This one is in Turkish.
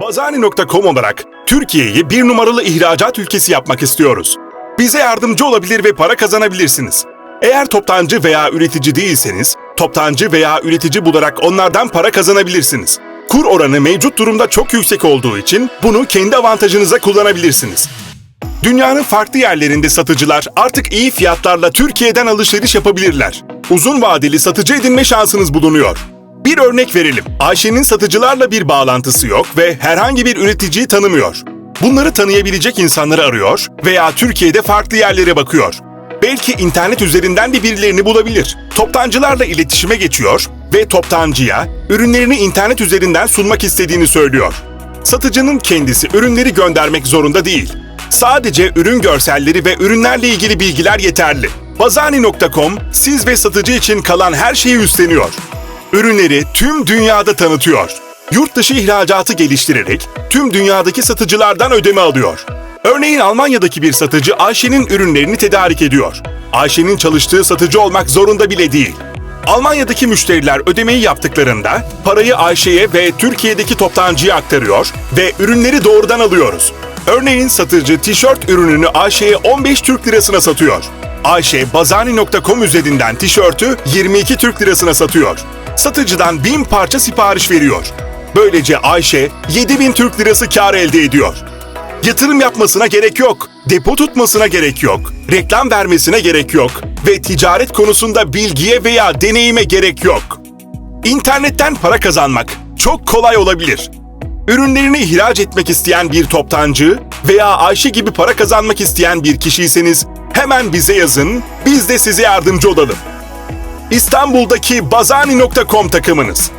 Bazani.com olarak Türkiye'yi bir numaralı ihracat ülkesi yapmak istiyoruz. Bize yardımcı olabilir ve para kazanabilirsiniz. Eğer toptancı veya üretici değilseniz, toptancı veya üretici bularak onlardan para kazanabilirsiniz. Kur oranı mevcut durumda çok yüksek olduğu için bunu kendi avantajınıza kullanabilirsiniz. Dünyanın farklı yerlerinde satıcılar artık iyi fiyatlarla Türkiye'den alışveriş yapabilirler. Uzun vadeli satıcı edinme şansınız bulunuyor. Bir örnek verelim. Ayşe'nin satıcılarla bir bağlantısı yok ve herhangi bir üreticiyi tanımıyor. Bunları tanıyabilecek insanları arıyor veya Türkiye'de farklı yerlere bakıyor. Belki internet üzerinden de birilerini bulabilir. Toptancılarla iletişime geçiyor ve toptancıya ürünlerini internet üzerinden sunmak istediğini söylüyor. Satıcının kendisi ürünleri göndermek zorunda değil. Sadece ürün görselleri ve ürünlerle ilgili bilgiler yeterli. Bazani.com siz ve satıcı için kalan her şeyi üstleniyor. Ürünleri tüm dünyada tanıtıyor. Yurt dışı ihracatı geliştirerek tüm dünyadaki satıcılardan ödeme alıyor. Örneğin Almanya'daki bir satıcı Ayşe'nin ürünlerini tedarik ediyor. Ayşe'nin çalıştığı satıcı olmak zorunda bile değil. Almanya'daki müşteriler ödemeyi yaptıklarında parayı Ayşe'ye ve Türkiye'deki toptancıya aktarıyor ve ürünleri doğrudan alıyoruz. Örneğin satıcı tişört ürününü Ayşe'ye 15 Türk lirasına satıyor. Ayşe Bazani.com üzerinden tişörtü 22 Türk lirasına satıyor. Satıcıdan 1000 parça sipariş veriyor. Böylece Ayşe 7000 Türk lirası kar elde ediyor. Yatırım yapmasına gerek yok. Depo tutmasına gerek yok. Reklam vermesine gerek yok. Ve ticaret konusunda bilgiye veya deneyime gerek yok. İnternetten para kazanmak çok kolay olabilir. Ürünlerini ihraç etmek isteyen bir toptancı veya Ayşe gibi para kazanmak isteyen bir kişiyseniz hemen bize yazın, biz de size yardımcı olalım. İstanbul'daki Bazani.com takımınız.